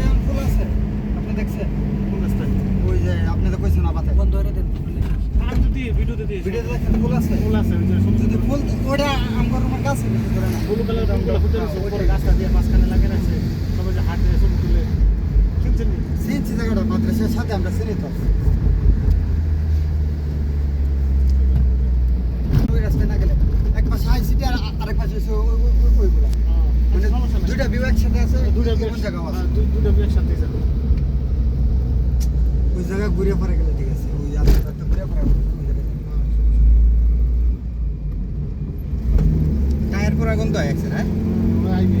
এখন ফুল আছে? আপনি দেখছেন? ওই যে আপনি তো কইছেন আপাতে বন্ধ করে দেন আর যদি ভিডিওতে যদি ফুল। ওটা আমার রুমের কাছে ফুল আছে হ্যাঁ, হ্যাঁ, উপরে রাস্তা দিয়ে মাঝখানে লাগে আছে সবাই যে সব তুলে। চিনছেন চিনছি জায়গাটা মাদ্রাসার সাথে আমরা চিনি তো। বিয়ে- হ্যাঁ, দু- দুইটা বিয়ে একসাথে যাব ওই জায়গা ঘুরে পরে গেলে ঠিক আছে ওই রাস্তাটা ঘুরে পরে জায়গায়। টায়ার পরে গন্ধ তো আছে হ্যাঁ হুম, ওই আইবি।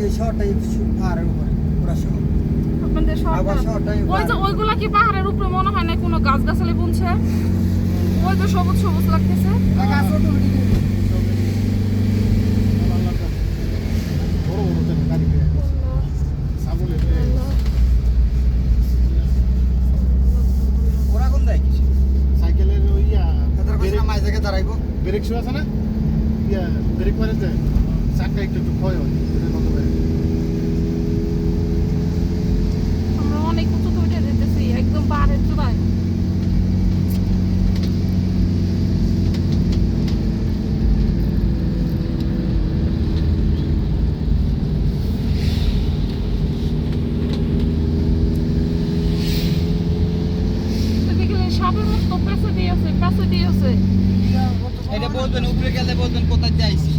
এই শহরটাই পাহাড়ের উপরে পুরা শহর আপনাদের শহরটাই ওই যে ওইগুলা কি পাহাড়ের উপরে মনে হয় না কোনো গাছ গাছালি বুনছে? ওই যে সবুজ সবুজ লাগতেছে। পেয়ে গেছে। ব্রেক- শু আছে না? ইয়া ব্রেক মারে যে চাকা একটু একটু ক্ষয় হয়। আমরা অনেক উঁচুতে উঠে যেতেছি একদম পাহাড়ের চূড়ায়। সাপের মতো পেছে দিয়েছে দিয়েছে এটা বলবেন উপরে গেলে বলবেন কোথায় যাইছি